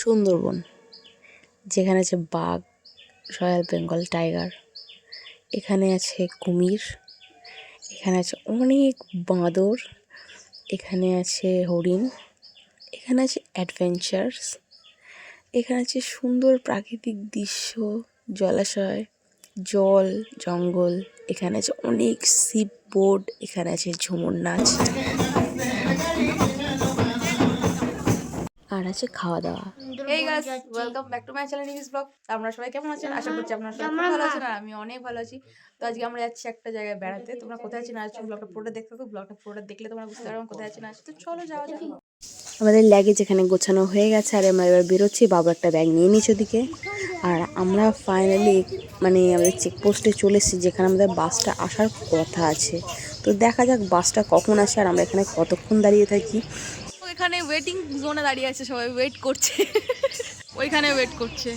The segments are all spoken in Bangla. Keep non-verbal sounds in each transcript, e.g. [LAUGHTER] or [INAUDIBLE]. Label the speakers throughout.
Speaker 1: সুন্দরবন, যেখানে আছে বাঘ, রয়্যাল বেঙ্গল টাইগার, এখানে আছে কুমির, এখানে আছে অনেক বাঁদর, এখানে আছে হরিণ, এখানে আছে অ্যাডভেঞ্চার্স, এখানে আছে সুন্দর প্রাকৃতিক দৃশ্য, জলাশয়, জল, জঙ্গল, এখানে আছে অনেক শিপ বোর্ড এখানে আছে ঝুমুর নাচ। আর আছে খাওয়া দাওয়া
Speaker 2: এই guys welcome back to my channel news blog আপনারা সবাই কেমন আছেন? আশা করছি আপনারা সবাই খুব ভালো আছেন আর আমি অনেক ভালো আছি। তো আজকে আমরা যাচ্ছি একটা জায়গায় বেড়াতে। তোমরা কোথায় আছি না আছো? ব্লগটা পুরোটা দেখতে তো ব্লগটা পুরোটা দেখলে তোমরা বুঝতে পারবে কোথায় আছি না আছি। তো চলো যাওয়া যাক।
Speaker 1: আমাদের ল্যাগেজ এখানে গোছানো হয়ে গেছে আর আমরা এবার বেরোচ্ছি। বাবু একটা ব্যাগ নিয়ে নিচ্ছে ওদিকে। আর আমরা ফাইনালি মানে আমাদের চেকপোস্টে চলে এসেছি যেখানে আমাদের বাসটা আসার কথা আছে। তো দেখা যাক বাসটা কখন আসে আর আমরা এখানে কতক্ষণ দাঁড়িয়ে থাকি।
Speaker 2: এখানে ওয়েটিং জোনে দাঁড়িয়ে আছে সবাই ওয়েট করছে ওইখানে ওয়েট করছে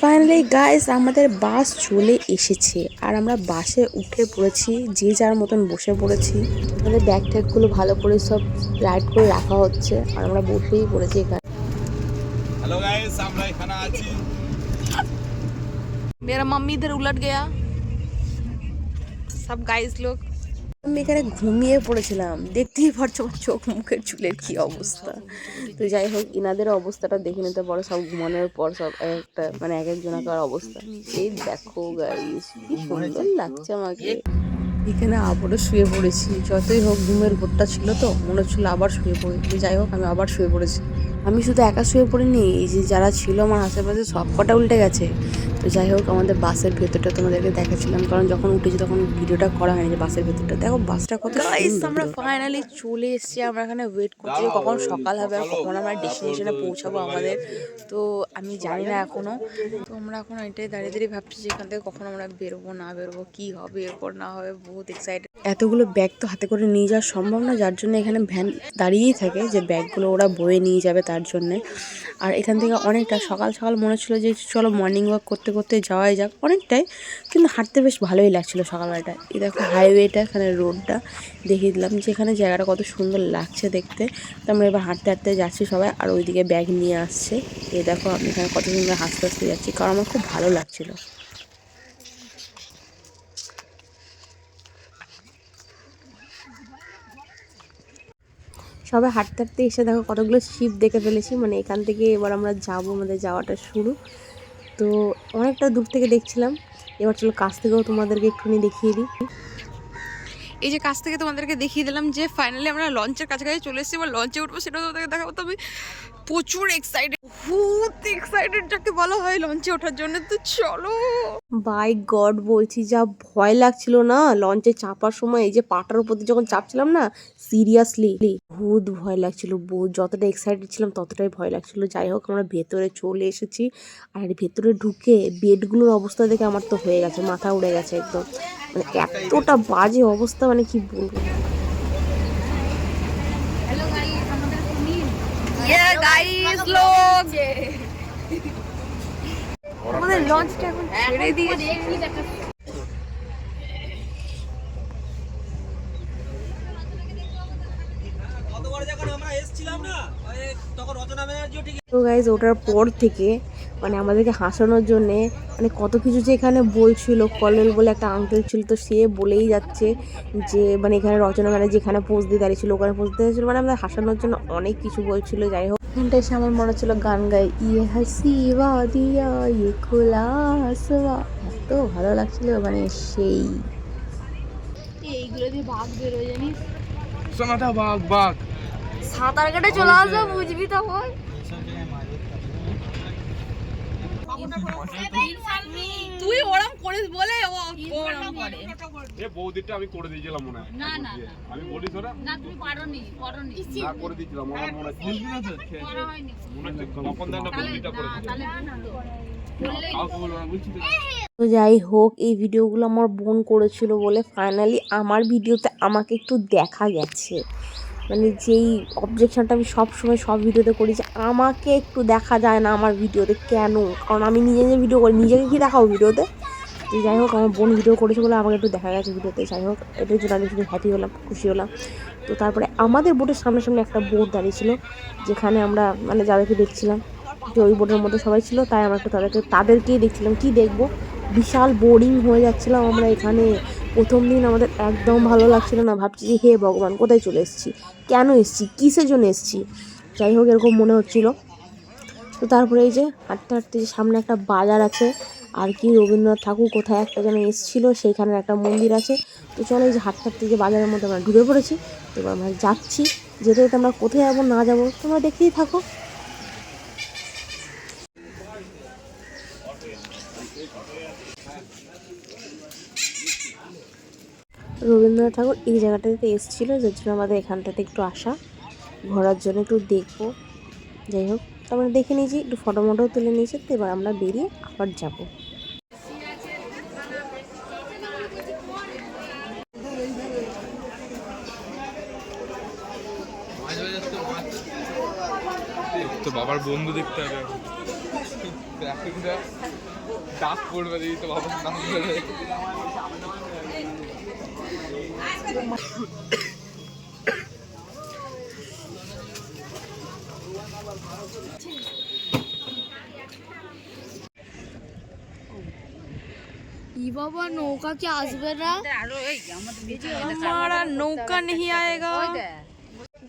Speaker 1: ফাইনালি গাইস আমাদের বাস চলে এসেছে আর আমরা বাসে উঠে পড়েছি যে যার মতন বসে পড়েছি আমাদের ব্যাগ ট্যাগগুলো ভালো করে সব রাইড করে রাখা হচ্ছে আর আমরা বসেই পড়েছি এখানে
Speaker 3: হ্যালো গাইস আমরা এখানে আছি
Speaker 2: मेरा मम्मी इधर उलट गया सब गाइस लोग
Speaker 1: আমি এখানে ঘুমিয়ে পড়েছিলাম। দেখতেই পারছ আমার চোখ, মুখের চুলের কি অবস্থা। তো যাই হোক, ইনাদের অবস্থাটা দেখে নিতে পারো, সব ঘুমানোর পর সব এক একটা মানে এক একজনকার অবস্থা। এই দেখো গাইস কি সুন্দর লাগছে আমাকে। এখানে আবারও শুয়ে পড়েছি। যতই হোক ঘুমের ঘোরটা ছিল তো, মনে হচ্ছিল আবার শুয়ে পড়ি। যাই হোক, আমি আবার শুয়ে পড়েছি। আমি শুধু একা শুয়ে পড়িনি, এই যে যারা ছিল আমার আশেপাশে সব কটা উল্টে গেছে। তো যাই হোক আমাদের বাসের ভেতরটা তোমাদেরকে দেখাচ্ছিলাম। কারণ যখন উঠেছি তখন ভিডিওটা করা হয়নি যে বাসের ভেতরটা। দেখো বাসটা কত।
Speaker 2: আমরা ফাইনালি চলে এসেছি। আমরা এখানে ওয়েট করছি কখন সকাল হবে আর কখন আমরা ডেস্টিনেশনে পৌঁছাবো আমাদের। তো আমি জানি না এখনও তো আমরা এখন এটাই দাঁড়িয়ে দাঁড়িয়ে ভাবছি যে এখান থেকে কখন আমরা বেরোবো না বেরোবো কি হবে এরপর না হবে বহুত এক্সাইটেড
Speaker 1: এতগুলো ব্যাগ তো হাতে করে নিয়ে যাওয়া সম্ভব না যার জন্য এখানে ভ্যান দাঁড়িয়েই থাকে যে ব্যাগগুলো ওরা বয়ে নিয়ে যাবে তার জন্যে। আর এখান থেকে অনেকটা সকাল সকাল মনে হচ্ছিল যে চলো মর্নিং ওয়াক করতে করতে করতে যাওয়াই যাক। অনেকটাই, কিন্তু হাঁটতে বেশ ভালোই লাগছিল সকালবেলাটা। এই দেখো হাইওয়েটা এখানে রোডটা দেখিয়ে দিলাম যে এখানে জায়গাটা কত সুন্দর লাগছে দেখতে। তো আমরা এবার হাঁটতে হাঁটতে যাচ্ছি সবাই, আর ওইদিকে ব্যাগ নিয়ে আসছে। এই দেখো আমি এখানে কত সুন্দর হাসতে হাসতে যাচ্ছি, কারণ আমার খুব ভালো লাগছিল। সবাই হাঁটতে হাঁটতে এসে দেখো কতগুলো শিপ দেখে ফেলেছি। মানে এখান থেকে এবার আমরা যাব, আমাদের যাওয়াটা শুরু। তো অনেকটা দূর থেকে দেখছিলাম। এবার চলো কাছ থেকেও তোমাদেরকে একটুখানি দেখিয়ে দিই।
Speaker 2: এই যে কাছ থেকে তোমাদেরকে দেখিয়ে দিলাম যে ফাইনালি আমরা লঞ্চের কাছাকাছি চলে এসেছি, এবার লঞ্চে উঠবো সেটা তোমাদেরকে দেখাবো। তো আমি প্রচুর এক্সাইটেড বহুত এক্সাইটেড যাকে বলা হয় লঞ্চে ওঠার জন্য। তো চলো।
Speaker 1: বাই গড বলছি যা ভয় লাগছিল না? লঞ্চে চাপার সময় এই যে পাটার উপর দিয়ে যখন চাপছিলাম না সিরিয়াসলি বহুত ভয় লাগছিল। বহুত যতটা এক্সাইটেড ছিলাম ততটাই ভয় লাগছিল। যাই হোক আমরা ভেতরে চলে এসেছি। আর ভেতরে ঢুকে বেডগুলোর অবস্থা দেখে আমার তো হয়ে গেছে মাথা উড়ে গেছে একদম। মানে এতটা বাজে অবস্থা মানে কি বলব
Speaker 2: ইয়ে গাইস লোক আমাদের লঞ্চটা এখন ছেড়ে দিয়েছে।
Speaker 1: তো গাইজ ওটার পর থেকে মানে আমাদেরকে হাসানোর জন্যে মানে কত কিছু যে এখানে বলছিল কলেল বলে একটা আঙ্কেল ছিল তো সে বলেই যাচ্ছে যে মানে এখানে রচনা মানে যেখানে পোজ দিয়ে দাঁড়িয়েছিল ওখানে পোজ দিয়ে দাঁড়িয়েছিল মানে আমাদের হাসানোর জন্য অনেক কিছু বলছিল যাই হোক। এখানটা এসে আমার মনে হচ্ছিল গান গাই। ইয়ে হাসি দিয়া ইয়ে খোলা আসওয়া এত ভালো লাগছিল মানে সেই।
Speaker 4: এইগুলো দিয়ে বাঘ বেরোয় জানিস?
Speaker 3: সোনাটা বাঘ বাঘ।
Speaker 4: সাঁতার কেটে চলে আসবে বুঝবি তখন
Speaker 2: তুই ওরম করিস বলে ও ওরম করে।
Speaker 3: এ বৌদিটা আমি করে দিয়েছিলাম মনে হয়।
Speaker 4: না, না, না।
Speaker 3: আমি বলি
Speaker 4: না তুমি পারোনি করোনি।
Speaker 3: না করে দিয়েছিলাম মনে হচ্ছে
Speaker 4: করা হয়নি।
Speaker 3: মনে হচ্ছে বৌদিটা করে
Speaker 4: না,
Speaker 3: কাউকে বলব না বুঝছি তো।
Speaker 1: তো যাই হোক এই ভিডিওগুলো আমার বোন করেছিল বলে ফাইনালি আমার ভিডিওতে আমাকে একটু দেখা গেছে। মানে যেই অবজেকশনটা আমি সব সময় সব ভিডিওতে করি যে আমাকে একটু দেখা যায় না আমার ভিডিওতে কেন? কারণ আমি নিজে নিজে ভিডিও করি, নিজেকে কি দেখাবো ভিডিওতে তো যাই হোক, আমার বোন ভিডিও করেছে বলে আমাকে একটু দেখা গেছে ভিডিওতে যাই হোক, এটার জন্য আমি শুধু হ্যাপি হলাম, খুশি হলাম। তো তারপরে আমাদের বোটের সামনে সামনে একটা বোট দাঁড়িয়ে ছিল যেখানে আমরা মানে যাদেরকে দেখছিলাম, যে ওই বোটের মধ্যে সবাই ছিল, তাই আমরা একটু তাদেরকে, তাদেরকেই দেখছিলাম, কী দেখব? বিশাল বোরিং হয়ে যাচ্ছিলাম আমরা এখানে। প্রথম দিন আমাদের একদম ভালো লাগছিল না, ভাবছি যে হে ভগবান, কোথায় চলে এসেছি? কেন এসেছি? কিসের জন্য এসেছি? যাই হোক, এরকম মনে হচ্ছিল। তো তারপরে এই যে হাঁটতে হাঁটতে যে সামনে একটা বাজার আছে, আর কি রবীন্দ্রনাথ ঠাকুর কোথায় একটা যেন এসেছিল সেইখানে একটা মন্দির আছে। তো চলো এই যে হাঁটতে হাঁটতে যে বাজারের মধ্যে আমরা ঢুকে পড়েছি তো আমরা যাচ্ছি। যেতে যেতে আমরা কোথায় যাব, না যাব, তোমরা দেখতেই থাকো। রবীন্দ্রনাথ ঠাকুর এই জায়গাটাতে এসেছিল, যার জন্য আমাদের এখানটাতে একটু আসা। ঘোরার জন্য একটু দেখব। যাই হোক তো আমরা দেখে নিয়েছি, একটু ফটো মটোও তুলে নিয়েছি, তো এবার আমরা বেরিয়ে আবার যাব।
Speaker 3: তো বাবার বন্ধু দেখতে হবে ডাক দেখি তো বাবার নাম
Speaker 4: बाबा नौका क्या
Speaker 2: हमारा नौका नहीं आएगा।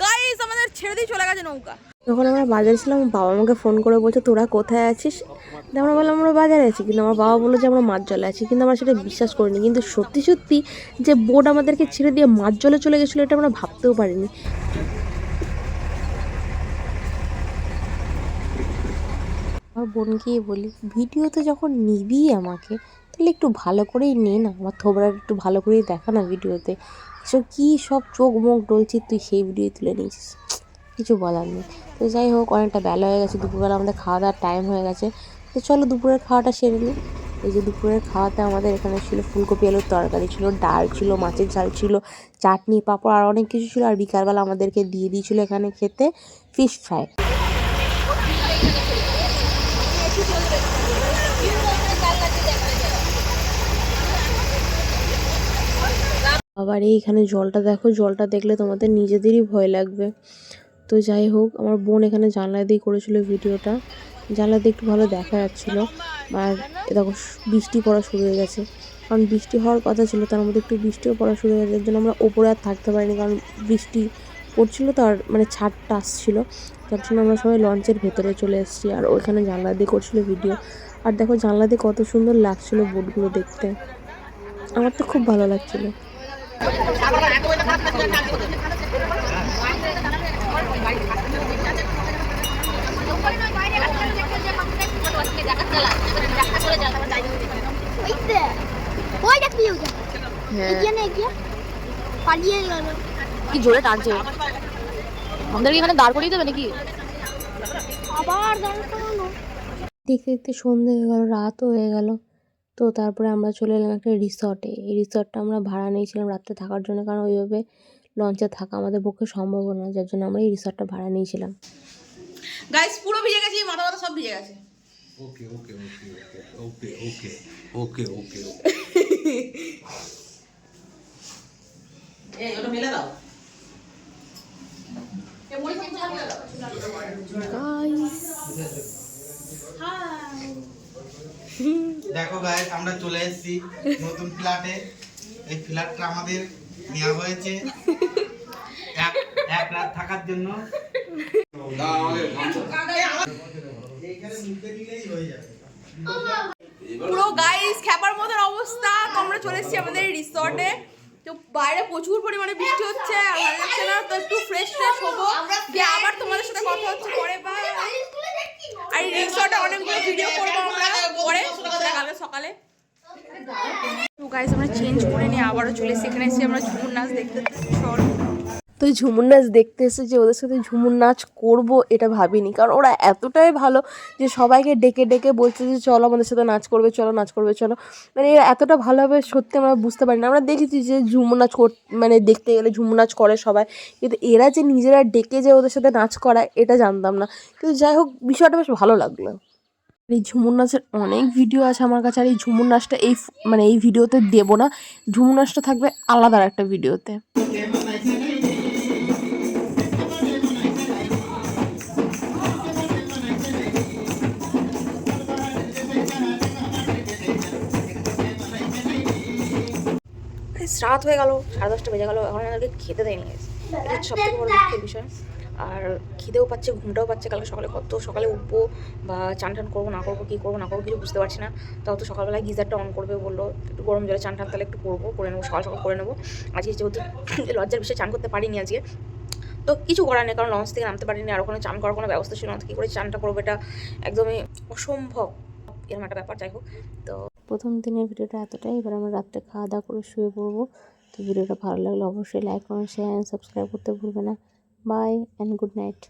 Speaker 2: गाइस छेड़ दी चला गया नौका।
Speaker 1: যখন আমরা বাজারে ছিলাম বাবা আমাকে ফোন করে বলছে, তোরা কোথায় আছিস? আমরা বললাম, আমরা বাজারে আছি। কিন্তু আমার বাবা বলল যে, আমরা মাছ জলে আছি। কিন্তু আমরা সেটা বিশ্বাস করিনি। কিন্তু সত্যি সত্যি যে বোট আমাদেরকে ছেড়ে দিয়ে মাছ জলে চলে গেছিল, এটা আমরা ভাবতেও পারিনি। আমার বোনকে বলি ভিডিওতে যখন নিবি আমাকে, তাহলে একটু ভালো করেই নে না। আমার থোবরা একটু ভালো করেই দেখা না ভিডিওতে। এসব কী সব চোখ মুখ ডলছিস তুই সেই ভিডিও তুলে নিয়েছিস? কিছু বলার নেই। তো যাই হোক, অনেকটা বেলা হয়ে গেছে, দুপুরবেলা আমাদের খাওয়া দাওয়ার টাইম হয়ে গেছে। তো চলো দুপুরের খাওয়াটা সেরে নিই। এই যে দুপুরের খাওয়াতে আমাদের এখানে ছিল ফুলকপি আলুর তরকারি ছিল, ডাল ছিল, মাছের ঝাল ছিল, চাটনি, পাঁপড়, আর অনেক কিছু ছিল। আর বিকালবেলা আমাদেরকে দিয়ে দিয়েছিল এখানে খেতে ফিশ ফ্রাই আবার এইখানে জলটা দেখো, জলটা দেখলে তোমাদের নিজেদেরই ভয় লাগবে। তো যাই হোক, আমার বোন এখানে জানলা দিয়ে করেছিল ভিডিওটা। জানলা দিয়ে একটু ভালো দেখা যাচ্ছিল। আর দেখো, বৃষ্টি পড়া শুরু হয়ে গেছে। কারণ বৃষ্টি হওয়ার কথা ছিল, তার মধ্যে একটু বৃষ্টিও পড়া শুরু হয়ে গেছে। জন্য আমরা ওপরে আর থাকতে পারিনি, কারণ বৃষ্টি পড়ছিল তো, আর মানে ছাদটা আসছিল। তার জন্য আমরা সবাই লঞ্চের ভেতরে চলে এসেছি, আর ওইখানে জানলা দিয়ে করছিল ভিডিও। আর দেখো, জানলা দিয়ে কত সুন্দর লাগছিল বোটগুলো দেখতে। আমার তো খুব ভালো লাগছিল।
Speaker 4: ওই যে, ওই দেখবি ওই দেখ। এগিয়ে না এগিয়ে পালিয়ে গেল
Speaker 1: কি জোরে? টানছে আমাদেরকে এখানে দাঁড় করিয়ে দেবে নাকি?
Speaker 4: আবার
Speaker 1: দেখতে দেখতে সন্ধে হয়ে গেল রাতও হয়ে গেল। তো তারপরে আমরা চলে এলাম একটা রিসর্টে এই রিসর্টটা আমরা ভাড়া নিয়েছিলাম রাত্রে থাকার জন্য কারণ ওইভাবে লঞ্চে থাকা আমাদের পক্ষে সম্ভব না। যার জন্য আমরা এই রিসর্টটা ভাড়া নিয়েছিলাম।
Speaker 2: গাইস পুরো ভিজে গেছি মাথা মাথা সব ভিজে গেছে।
Speaker 5: ওকে ওকে ওকে ওকে
Speaker 6: দেখো গাইস আমরা চলে এসেছি নতুন ফ্ল্যাটে এই ফ্ল্যাটটা আমাদের নেওয়া হয়েছে। এক রাত থাকার জন্য।
Speaker 2: পুরো গাইস খ্যাপার মতন অবস্থা। আমরা চলে এসেছি আমাদের রিসর্টে তো বাইরে প্রচুর পরিমাণে বৃষ্টি হচ্ছে আর ভালো না, তো একটু ফ্রেশ ফ্রেশ হব। দিয়ে আবার তোমাদের সাথে কথা হচ্ছে, পরে বাই আর রিসর্টে অনেকগুলো ভিডিও করব আমরা পরে কালকে সকালে। তো গাইস আমরা চেঞ্জ করে নিয়ে আবারও চলে এসেছি। এখানে এসে আমরা ঝুমুর নাচ দেখতে চল
Speaker 1: তো ঝুমুর নাচ দেখতে এসে যে ওদের সাথে ঝুমুর নাচ করব এটা ভাবিনি। কারণ ওরা এতটাই ভালো যে সবাইকে ডেকে ডেকে বলছে যে চলো আমাদের সাথে নাচ করবে, চলো, নাচ করবে, চলো। মানে এরা এতটা ভালোভাবে সত্যি আমরা বুঝতে পারি না আমরা দেখেছি যে ঝুমুর নাচ কর মানে দেখতে গেলে ঝুমুর নাচ করে সবাই। কিন্তু এরা যে নিজেরা ডেকে যে ওদের সাথে নাচ করায় এটা জানতাম না। কিন্তু যাই হোক, বিষয়টা বেশ ভালো লাগল। এই ঝুমুর নাচের অনেক ভিডিও আছে আমার কাছে, আর এই ঝুমুর নাচটা এই মানে এই ভিডিওতে দেবো না। ঝুমুর নাচটা থাকবে আলাদা একটা ভিডিওতে
Speaker 2: রাত হয়ে গেল, সাড়ে দশটা বেজে গেল, এখন আমাদেরকে খেতে দেয়নি এটা সব থেকে বড় দুঃখের বিষয়। আর খিদেও পাচ্ছে, ঘুমটাও পাচ্ছে, কালকে সকালে কত সকালে উঠবো বা চান টান করব, না করব, কী করব, না করব, কিছু বুঝতে পারছি না। তাও তো সকালবেলায় গিজারটা অন করবে বলল, একটু গরম জলে চান টান তাহলে একটু করব, করে নেব, সকাল সকাল করে নেব। আজকে যেহেতু [COUGHS] লজ্জার বিষয়ে, চান করতে পারিনি আজকে। তো কিছু করার নেই, কারণ লঞ্চ থেকে নামতে পারিনি, আর ওখানে চান করার কোনো ব্যবস্থা ছিল না কী করে চানটা করব এটা একদমই অসম্ভব। এরকম একটা ব্যাপার, যাই হোক। তো
Speaker 1: প্রথম দিনের ভিডিওটা এতটাই। এবার আমরা রাত্রে খাওয়া দাওয়া করে শুয়ে পড়ব। তো ভিডিওটা ভালো লাগলে অবশ্যই like comment share and subscribe করতে ভুলবে না। By and good night